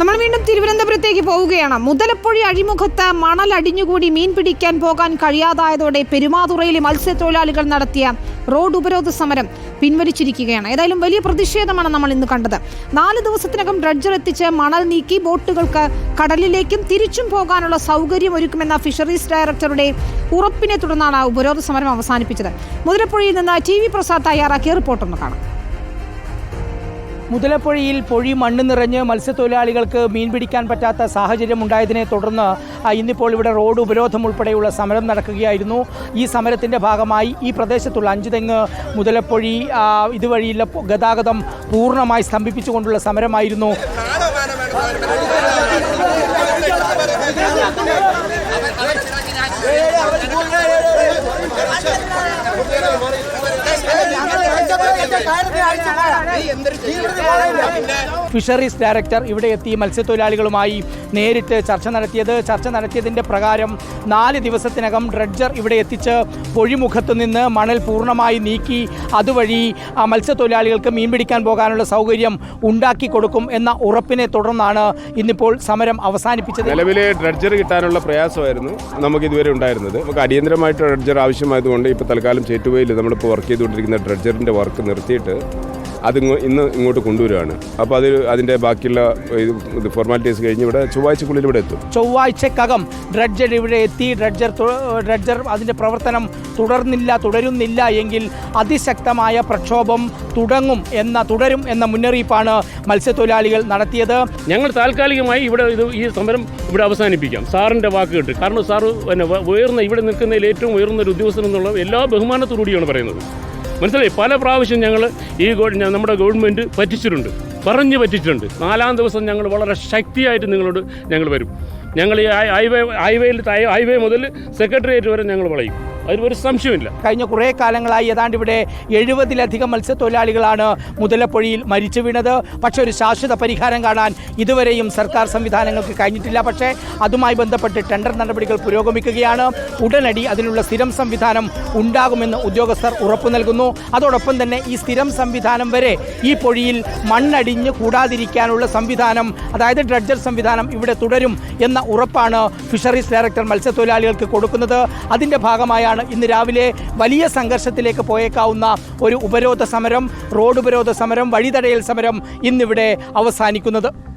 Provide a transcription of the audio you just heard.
നമ്മൾ വീണ്ടും തിരുവനന്തപുരത്തേക്ക് പോവുകയാണ്. മുതലപ്പൊഴി അഴിമുഖത്ത് മണൽ അടിഞ്ഞുകൂടി മീൻ പിടിക്കാൻ പോകാൻ കഴിയാതായതോടെ പെരുമാതുറയിലെ മത്സ്യത്തൊഴിലാളികൾ നടത്തിയ റോഡ് ഉപരോധ സമരം പിൻവലിച്ചിരിക്കുകയാണ്. ഏതായാലും വലിയ പ്രതിഷേധമാണ് നമ്മൾ ഇന്ന് കണ്ടത്. നാല് ദിവസത്തിനകം ഡ്രഡ്ജർ എത്തിച്ച് മണൽ നീക്കി ബോട്ടുകൾക്ക് കടലിലേക്കും തിരിച്ചും പോകാനുള്ള സൗകര്യം ഒരുക്കുമെന്ന ഫിഷറീസ് ഡയറക്ടറുടെ ഉറപ്പിനെ തുടർന്നാണ് ഉപരോധ സമരം അവസാനിപ്പിച്ചത്. മുതലപ്പുഴയിൽ നിന്ന് ടി വി പ്രസാദ് തയ്യാറാക്കിയ റിപ്പോർട്ടൊന്ന് കാണാം. മുതലപ്പുഴയിൽ പൊഴി മണ്ണ് നിറഞ്ഞ് മത്സ്യത്തൊഴിലാളികൾക്ക് മീൻ പിടിക്കാൻ പറ്റാത്ത സാഹചര്യം ഉണ്ടായതിനെ തുടർന്ന് ഇന്നിപ്പോൾ ഇവിടെ റോഡ് ഉപരോധം ഉൾപ്പെടെയുള്ള സമരം നടക്കുകയായിരുന്നു. ഈ സമരത്തിന്റെ ഭാഗമായി ഈ പ്രദേശത്തുള്ള അഞ്ചുതെങ്ങ് മുതലപ്പൊഴി ഇതുവഴിയുള്ള ഗതാഗതം പൂർണമായി സ്തംഭിപ്പിച്ചുകൊണ്ടുള്ള സമരമായിരുന്നു. ഫിഷറീസ് ഡയറക്ടർ ഇവിടെ എത്തി മത്സ്യത്തൊഴിലാളികളുമായി നേരിട്ട് ചർച്ച നടത്തിയത്. ചർച്ച നടത്തിയതിന്റെ പ്രകാരം നാല് ദിവസത്തിനകം ഡ്രഡ്ജർ ഇവിടെ എത്തിച്ച് പൊഴിമുഖത്ത് നിന്ന് മണൽ പൂർണമായി നീക്കി അതുവഴി ആ മത്സ്യത്തൊഴിലാളികൾക്ക് മീൻ പിടിക്കാൻ പോകാനുള്ള സൗകര്യം ഉണ്ടാക്കി കൊടുക്കും എന്ന ഉറപ്പിനെ തുടർന്നാണ് ഇന്നിപ്പോൾ സമരം അവസാനിപ്പിച്ചത്. നിലവിലെ ഡ്രഡ്ജർ കിട്ടാനുള്ള പ്രയാസമായിരുന്നു നമുക്ക് ഇതുവരെ ഉണ്ടായിരുന്നത്. നമുക്ക് അടിയന്തരമായിട്ട് ഡ്രഡ്ജർ ആവശ്യമായതുകൊണ്ട് ഇപ്പോൾ തൽക്കാലം ചേറ്റുവയിൽ നമ്മളിപ്പോൾ വർക്ക് ചെയ്തുകൊണ്ടിരിക്കുന്ന ഡ്രഡ്ജറിന്റെ വർക്ക് നിർത്തിയിട്ട് അത് ഇങ്ങോ- ഇന്ന് ഇങ്ങോട്ട് കൊണ്ടുവരികയാണ്. അപ്പോൾ അത് അതിന്റെ ബാക്കിയുള്ള ഇത് ഫോർമാലിറ്റീസ് കഴിഞ്ഞ് ഇവിടെ ചൊവ്വാഴ്ചക്കുള്ളിൽ ഇവിടെ എത്തും. ചൊവ്വാഴ്ചക്കകം ഡ്രഡ്ജർ ഇവിടെ എത്തി. ഡ്രഡ്ജർ ഡ്രഡ്ജർ അതിന്റെ പ്രവർത്തനം തുടർന്നില്ല തുടരുന്നില്ല എങ്കിൽ അതിശക്തമായ പ്രക്ഷോഭം തുടങ്ങും എന്ന തുടരും എന്ന മുന്നറിയിപ്പാണ് മത്സ്യത്തൊഴിലാളികൾ നടത്തിയത്. ഞങ്ങൾ താൽക്കാലികമായി ഇവിടെ ഇത് ഈ സമരം ഇവിടെ അവസാനിപ്പിക്കാം. സാറിന്റെ വാക്ക് കേട്ട്. കാരണം സാറ് പിന്നെ ഉയർന്ന ഇവിടെ നിൽക്കുന്നതിൽ ഏറ്റവും ഉയർന്ന ഒരു ഉദ്യോഗസ്ഥൻ എന്നുള്ള എല്ലാ ബഹുമാനത്തോടുകൂടിയാണ് പറയുന്നത്. മനസ്സിലായി പല പ്രാവശ്യം ഞങ്ങൾ ഈ നമ്മുടെ ഗവൺമെന്റ് പറ്റിച്ചിട്ടുണ്ട് പറഞ്ഞ് പറ്റിച്ചിട്ടുണ്ട് നാലാം ദിവസം ഞങ്ങൾ വളരെ ശക്തിയായിട്ട് നിങ്ങളോട് ഞങ്ങൾ വരും ഞങ്ങൾ ഈ ഹൈവേ ഹൈവേയിൽ ഹൈവേ മുതൽ സെക്രട്ടേറിയറ്റ് വരെ ഞങ്ങൾ വളയും അതിൽ ഒരു സംശയമില്ല കഴിഞ്ഞ കുറേ കാലങ്ങളായി ഏതാണ്ട് ഇവിടെ എഴുപതിലധികം മത്സ്യത്തൊഴിലാളികളാണ് മുതലപ്പൊഴിയിൽ മരിച്ചു വീണത്. പക്ഷേ ഒരു ശാശ്വത പരിഹാരം കാണാൻ ഇതുവരെയും സർക്കാർ സംവിധാനങ്ങൾക്ക് കഴിഞ്ഞിട്ടില്ല. പക്ഷേ അതുമായി ബന്ധപ്പെട്ട് ടെൻഡർ നടപടികൾ പുരോഗമിക്കുകയാണ്. ഉടനടി അതിനുള്ള സ്ഥിരം സംവിധാനം ഉണ്ടാകുമെന്ന് ഉദ്യോഗസ്ഥർ ഉറപ്പു നൽകുന്നു. അതോടൊപ്പം തന്നെ ഈ സ്ഥിരം സംവിധാനം വരെ ഈ പൊഴിയിൽ മണ്ണടിഞ്ഞ് കൂടാതിരിക്കാനുള്ള സംവിധാനം അതായത് ഡ്രഡ്ജർ സംവിധാനം ഇവിടെ തുടരും എന്ന ഉറപ്പാണ് ഫിഷറീസ് ഡയറക്ടർ മത്സ്യത്തൊഴിലാളികൾക്ക് കൊടുക്കുന്നത്. അതിന്റെ ഭാഗമായാണ് ഇന്ന് രാവിലെ വലിയ സംഘർഷത്തിലേക്ക് പോയേക്കാവുന്ന ഒരു ഉപരോധ സമരം റോഡ് ഉപരോധ സമരം വഴിതടയൽ സമരം ഇന്നിവിടെ അവസാനിക്കുന്നത്.